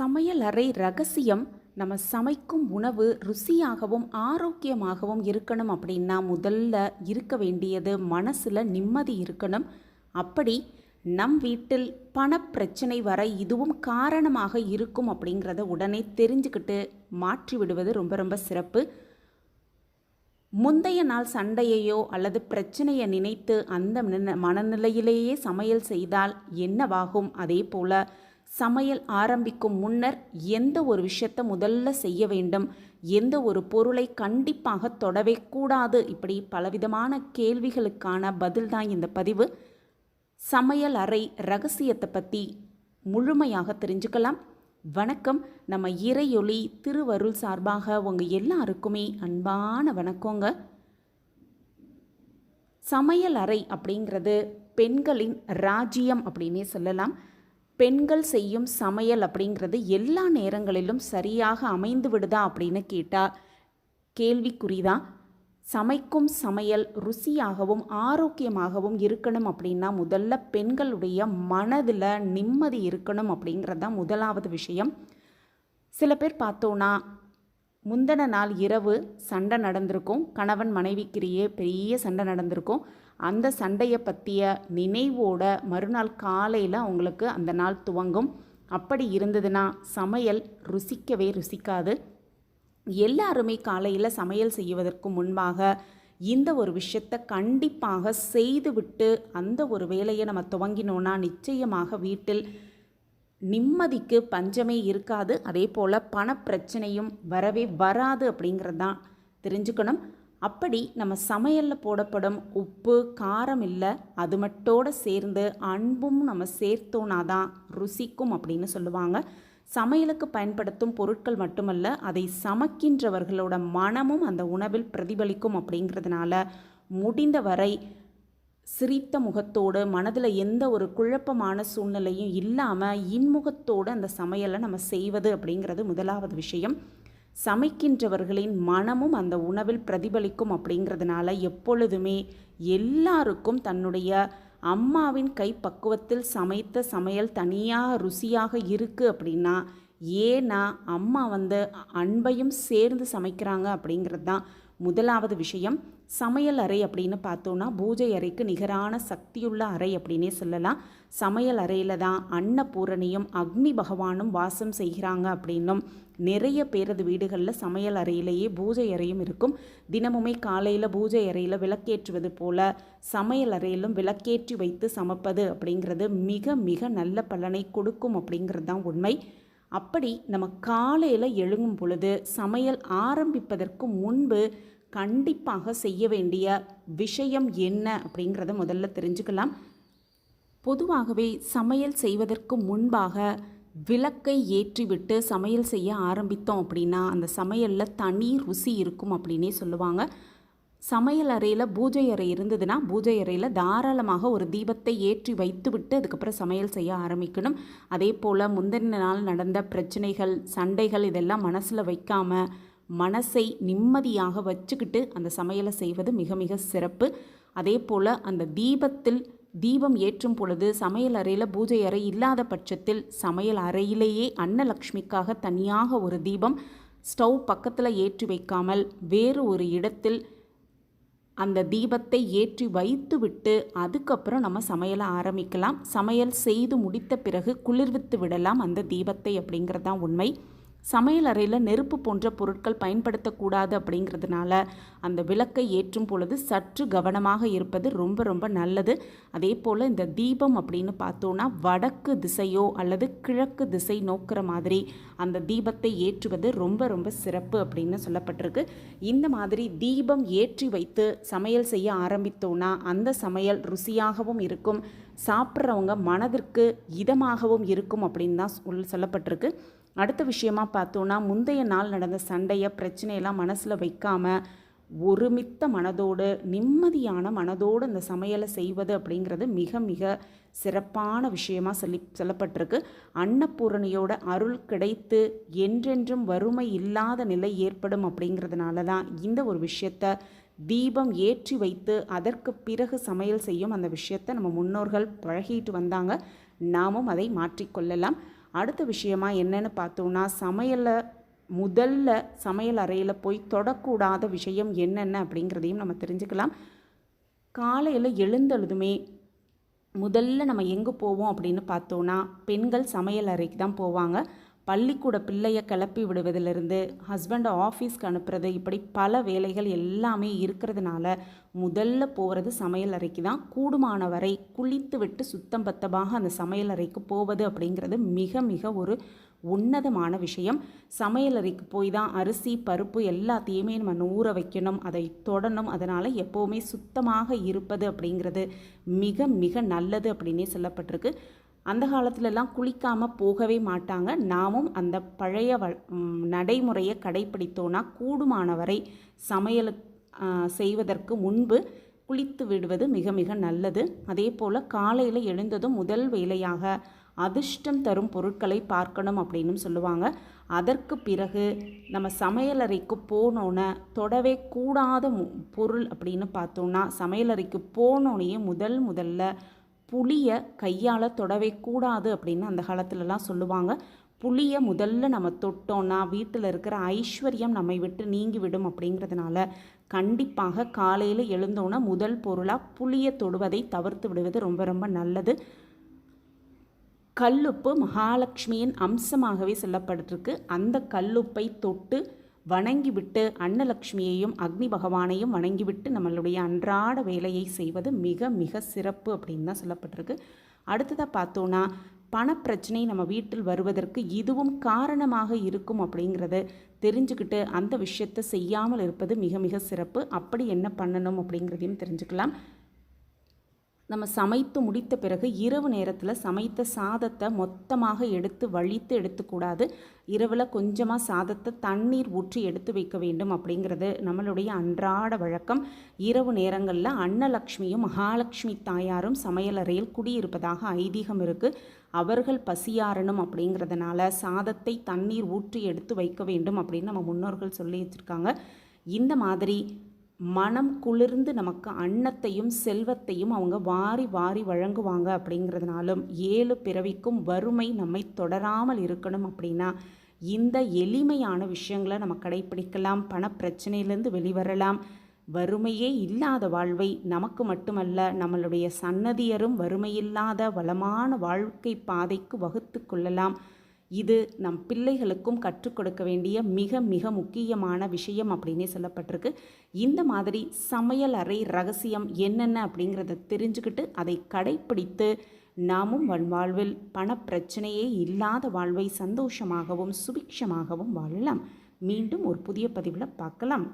சமையல் அறை ரகசியம் நம்ம சமைக்கும் உணவு ருசியாகவும் ஆரோக்கியமாகவும் இருக்கணும் அப்படின்னா முதல்ல இருக்க வேண்டியது மனசில் நிம்மதி இருக்கணும். அப்படி நம் வீட்டில் பணப்பிரச்சனை வர இதுவும் காரணமாக இருக்கும் அப்படிங்கிறத உடனே தெரிஞ்சுக்கிட்டு மாற்றி விடுவது ரொம்ப ரொம்ப சிறப்பு. முந்தைய நாள் சண்டையையோ அல்லது பிரச்சனையை நினைத்து அந்த மனநிலையிலேயே சமையல் செய்தால் என்னவாகும்? அதே போல் சமையல் ஆரம்பிக்கும் முன்னர் எந்த ஒரு விஷயத்தை முதல்ல செய்ய வேண்டும்? எந்த ஒரு பொருளை கண்டிப்பாக தொடவே கூடாது? இப்படி பலவிதமான கேள்விகளுக்கான பதில் தான் இந்த பதிவு. சமையல் அறை ரகசியத்தை பற்றி முழுமையாக தெரிஞ்சுக்கலாம். வணக்கம். நம்ம இறையொளி திருவருள் சார்பாக உங்கள் எல்லாருக்குமே அன்பான வணக்கங்க. சமையல் அறை அப்படிங்கிறது பெண்களின் ராஜ்யம் அப்படின்னே சொல்லலாம். பெண்கள் செய்யும் சமையல் அப்படிங்கிறது எல்லா நேரங்களிலும் சரியாக அமைந்து விடுதா அப்படின்னு கேட்டால் கேள்விக்குறிதான் சமைக்கும் சமையல் ருசியாகவும் ஆரோக்கியமாகவும் இருக்கணும் அப்படின்னா முதல்ல பெண்களுடைய மனதில் நிம்மதி இருக்கணும் அப்படிங்கிறது தான் முதலாவது விஷயம். சில பேர் பார்த்தோன்னா முந்தின நாள் இரவு சண்டை நடந்திருக்கும் கணவன் மனைவிக்கிடையே பெரிய சண்டை நடந்திருக்கும். அந்த சண்டையை பற்றிய நினைவோட மறுநாள் காலையில் அவங்களுக்கு அந்த நாள் துவங்கும். அப்படி இருந்ததுன்னா சமையல் ருசிக்கவே ருசிக்காது. எல்லாருமே காலையில் சமையல் செய்வதற்கு முன்பாக இந்த ஒரு விஷயத்தை கண்டிப்பாக செய்துவிட்டு அந்த ஒரு வேலையை நம்ம துவங்கினோன்னா நிச்சயமாக வீட்டில் நிம்மதிக்கு பஞ்சமே இருக்காது. அதே போல் பணப்பிரச்சனையும் வரவே வராது அப்படிங்கிறது தான் தெரிஞ்சுக்கணும். அப்படி நம்ம சமையலில் போடப்படும் உப்பு காரம் இல்லை அது மட்டோட சேர்ந்து அன்பும் நம்ம சேர்த்தோன்னா தான் ருசிக்கும் அப்படின்னு சொல்லுவாங்க. சமையலுக்கு பயன்படுத்தும் பொருட்கள் மட்டுமல்ல அதை சமைக்கின்றவர்களோட மனமும் அந்த உணவில் பிரதிபலிக்கும் அப்படிங்கிறதுனால முடிந்தவரை சிரித்த முகத்தோடு மனதில் எந்த ஒரு குழப்பமான சூழ்நிலையும் இல்லாமல் இன்முகத்தோடு அந்த சமையலை நம்ம செய்வது அப்படிங்கிறது முதலாவது விஷயம். சமைக்கின்றவர்களின் மனமும் அந்த உணவில் பிரதிபலிக்கும் அப்படிங்கிறதுனால எப்பொழுதுமே எல்லாருக்கும் தன்னுடைய அம்மாவின் கை பக்குவத்தில் சமைத்த சமையல் தனியாக ருசியாக இருக்குது அப்படின்னா ஏன்னா அம்மா வந்து அன்பையும் சேர்ந்து சமைக்கிறாங்க அப்படிங்கிறது தான் முதலாவது விஷயம். சமையல் அறை அப்படின்னு பார்த்தோன்னா பூஜை அறைக்கு நிகரான சக்தியுள்ள அறை அப்படின்னே சொல்லலாம். சமையல் அறையில் தான் அன்னபூரணியும் அக்னி பகவானும் வாசம் செய்கிறாங்க அப்படின்னும் நிறைய பேரது வீடுகளில் சமையல் அறையிலேயே பூஜை அறையும் இருக்கும். தினமுமே காலையில் பூஜை அறையில் விளக்கேற்றுவது போல சமையல் அறையிலும் விளக்கேற்றி வைத்து சமைப்பது அப்படிங்கிறது மிக மிக நல்ல பலனை கொடுக்கும் அப்படிங்கிறது தான் உண்மை. அப்படி நம்ம காலையில் எழுங்கும் பொழுது சமையல் ஆரம்பிப்பதற்கு முன்பு கண்டிப்பாக செய்ய வேண்டிய விஷயம் என்ன அப்படிங்கிறத முதல்ல தெரிஞ்சுக்கலாம். பொதுவாகவே சமையல் செய்வதற்கு முன்பாக விளக்கை ஏற்றிவிட்டு சமையல் செய்ய ஆரம்பித்தோம் அப்படின்னா அந்த சமையலில் தனி ருசி இருக்கும் அப்படின்னே சொல்லுவாங்க. சமையல் அறையில் பூஜை அறை இருந்ததுன்னா பூஜை அறையில் தாராளமாக ஒரு தீபத்தை ஏற்றி வைத்துவிட்டு அதுக்கப்புறம் சமையல் செய்ய ஆரம்பிக்கணும். அதே போல் முந்தின நாள் நடந்த பிரச்சனைகள் சண்டைகள் இதெல்லாம் மனசில் வைக்காமல் மனசை நிம்மதியாக வச்சுக்கிட்டு அந்த சமையலை செய்வது மிக மிக சிறப்பு. அதே போல் அந்த தீபத்தில் தீபம் ஏற்றும் பொழுது சமையல் அறையில் பூஜை அறை இல்லாத பட்சத்தில் சமையல் அறையிலேயே அன்னலக்ஷ்மிக்காக தனியாக ஒரு தீபம் ஸ்டவ் பக்கத்தில் ஏற்றி வைக்காமல் வேறு ஒரு இடத்தில் அந்த தீபத்தை ஏற்றி வைத்துவிட்டு அதுக்கப்புறம் நம்ம சமையலை ஆரம்பிக்கலாம். சமையல் செய்து முடித்த பிறகு குளிர்வித்து விடலாம் அந்த தீபத்தை அப்படிங்கிறது தான் உண்மை. சமையல் அறையில் நெருப்பு போன்ற பொருட்கள் பயன்படுத்தக்கூடாது அப்படிங்கிறதுனால அந்த விளக்கை ஏற்றும் பொழுது சற்று கவனமாக இருப்பது ரொம்ப ரொம்ப நல்லது. அதே போல் இந்த தீபம் அப்படின்னு பார்த்தோன்னா வடக்கு திசையோ அல்லது கிழக்கு திசை நோக்கிற மாதிரி அந்த தீபத்தை ஏற்றுவது ரொம்ப ரொம்ப சிறப்பு அப்படின்னு சொல்லப்பட்டிருக்கு. இந்த மாதிரி தீபம் ஏற்றி வைத்து சமையல் செய்ய ஆரம்பித்தோன்னா அந்த சமையல் ருசியாகவும் இருக்கும். சாப்பிட்றவங்க மனதிற்கு இதமாகவும் இருக்கும் அப்படின்னு தான் சொல் சொல்லப்பட்டிருக்கு. அடுத்த விஷயமா பார்த்தோன்னா முந்தைய நாள் நடந்த சண்டையை பிரச்சனையெல்லாம் மனசில் வைக்காமல் ஒருமித்த மனதோடு நிம்மதியான மனதோடு இந்த சமையலை செய்வது அப்படிங்கிறது மிக மிக சிறப்பான விஷயமாக சொல்லி சொல்லப்பட்டிருக்கு. அன்னபூரணியோட அருள் கிடைத்து என்றென்றும் வறுமை இல்லாத நிலை ஏற்படும் அப்படிங்கிறதுனால தான் இந்த ஒரு விஷயத்த தீபம் ஏற்றி வைத்து அதற்கு பிறகு சமையல் செய்யும் அந்த விஷயத்தை நம்ம முன்னோர்கள் பழகிட்டு வந்தாங்க. நாமும் அதை மாற்றிக்கொள்ளலாம் அடுத்த விஷயமா என்னன்னு பார்த்தோன்னா சமையலை முதல்ல சமையல் அறையில் போய் தொடக்கூடாத விஷயம் என்னென்ன அப்படிங்கிறதையும் நம்ம தெரிஞ்சுக்கலாம். காலையில் எழுந்தழுதுமே முதல்ல நம்ம எங்கே போவோம் அப்படின்னு பார்த்தோன்னா பெண்கள் சமையல் அறைக்கு தான் போவாங்க. பள்ளிக்கூட பிள்ளையை கிளப்பி விடுவதிலிருந்து ஹஸ்பண்டை ஆஃபீஸ்க்கு அனுப்புறது இப்படி பல வேலைகள் எல்லாமே இருக்கிறதுனால முதல்ல போகிறது சமையல் அறைக்கு தான். கூடுமான வரை குளித்து விட்டு சுத்தம் பத்தமாக அந்த சமையல் அறைக்கு போவது அப்படிங்கிறது மிக மிக ஒரு உன்னதமான விஷயம். சமையல் அறைக்கு போய் தான் அரிசி பருப்பு எல்லாத்தையுமே நம்ம ஊற வைக்கணும் அதை தொடணும். அதனால் எப்போவுமே சுத்தமாக இருப்பது அப்படிங்கிறது மிக மிக நல்லது அப்படின்னே சொல்லப்பட்டிருக்கு. அந்த காலத்துலலாம் குளிக்காமல் போகவே மாட்டாங்க. நாமும் அந்த பழைய வ நடைமுறையை கடைப்பிடித்தோன்னா கூடுமான வரை சமையல் செய்வதற்கு முன்பு குளித்து விடுவது மிக மிக நல்லது. அதே போல் காலையில் எழுந்ததும் முதல் வேலையாக அதிர்ஷ்டம் தரும் பொருட்களை பார்க்கணும் அப்படின்னு சொல்லுவாங்க. அதற்கு பிறகு நம்ம சமையலறைக்கு போனோன்னே தொடவே கூடாத மு- பொருள் அப்படின்னு பார்த்தோன்னா சமையலறைக்கு போனோனையே முதல் முதல்ல புளியை கையால் தொடவே கூடாது அப்படின்னு அந்த காலத்துலலாம் சொல்லுவாங்க. புளியை முதல்ல நம்ம தொட்டோன்னா வீட்டில் இருக்கிற ஐஸ்வர்யம் நம்மை விட்டு நீங்கிவிடும் அப்படிங்கிறதுனால கண்டிப்பாக காலையில் எழுந்தோன்னா முதல் பொருளாக புளியை தொடுவதை தவிர்த்து விடுவது ரொம்ப ரொம்ப நல்லது. கல்லுப்பு மகாலட்சுமியின் அம்சமாகவே சொல்லப்பட்டிருக்கு. அந்த கல்லுப்பை தொட்டு வணங்கிவிட்டு அன்னலக்ஷ்மியையும் அக்னி பகவானையும் வணங்கிவிட்டு நம்மளுடைய அன்றாட வேலையை செய்வது மிக மிக சிறப்பு அப்படின்னு தான் சொல்லப்பட்டிருக்கு. அடுத்ததாக பார்த்தோன்னா பணப்பிரச்சனை நம்ம வீட்டில் வருவதற்கு இதுவும் காரணமாக இருக்கும் அப்படிங்கிறத தெரிஞ்சுக்கிட்டு அந்த விஷயத்தை செய்யாமல் இருப்பது மிக மிக சிறப்பு. அப்படி என்ன பண்ணணும் அப்படிங்கிறதையும் தெரிஞ்சுக்கலாம். நம்ம சமைத்து முடித்த பிறகு இரவு நேரத்தில் சமைத்த சாதத்தை மொத்தமாக எடுத்து வழித்து எடுத்துக்கூடாது. இரவில் கொஞ்சமாக சாதத்தை தண்ணீர் ஊற்றி எடுத்து வைக்க வேண்டும் அப்படிங்கிறது நம்மளுடைய அன்றாட வழக்கம். இரவு நேரங்களில் அன்னலக்ஷ்மியும் மகாலட்சுமி தாயாரும் சமையலறையில் குடியிருப்பதாக ஐதீகம் இருக்குது அவர்கள் பசியாரணும் அப்படிங்கிறதுனால சாதத்தை தண்ணீர் ஊற்றி எடுத்து வைக்க வேண்டும் அப்படின்னு நம்ம முன்னோர்கள் சொல்லி வச்சுருக்காங்க. இந்த மாதிரி மனம் குளிர்ந்து நமக்கு அன்னத்தையும் செல்வத்தையும் அவங்க வாரி வாரி வழங்குவாங்க அப்படிங்கிறதுனாலும் ஏழு பிறவிக்கும் வறுமை நம்மை தொடராமல் இருக்கணும் அப்படின்னா இந்த எளிமையான விஷயங்களை நம்ம கடைப்பிடிக்கலாம் பணப்பிரச்சனையிலேருந்து வெளிவரலாம். வறுமையே இல்லாத வாழ்வை நமக்கு மட்டுமல்ல நம்மளுடைய சன்னதியரும் வறுமையில்லாத வளமான வாழ்க்கை பாதைக்கு வகுத்து கொள்ளலாம். இது நம் பிள்ளைகளுக்கும் கற்றுக் கொடுக்க வேண்டிய மிக மிக முக்கியமான விஷயம் அப்படின்னே சொல்லப்பட்டிருக்கு. இந்த மாதிரி சமையல் அறை ரகசியம் என்னென்ன அப்படிங்கிறத தெரிஞ்சுக்கிட்டு அதை கடைப்பிடித்து நாமும் வன் வாழ்வில் பணப்பிரச்சனையே இல்லாத வாழ்வை சந்தோஷமாகவும் சுபிக்ஷமாகவும் வாழலாம். மீண்டும் ஒரு புதிய பதிவில் பார்க்கலாம்.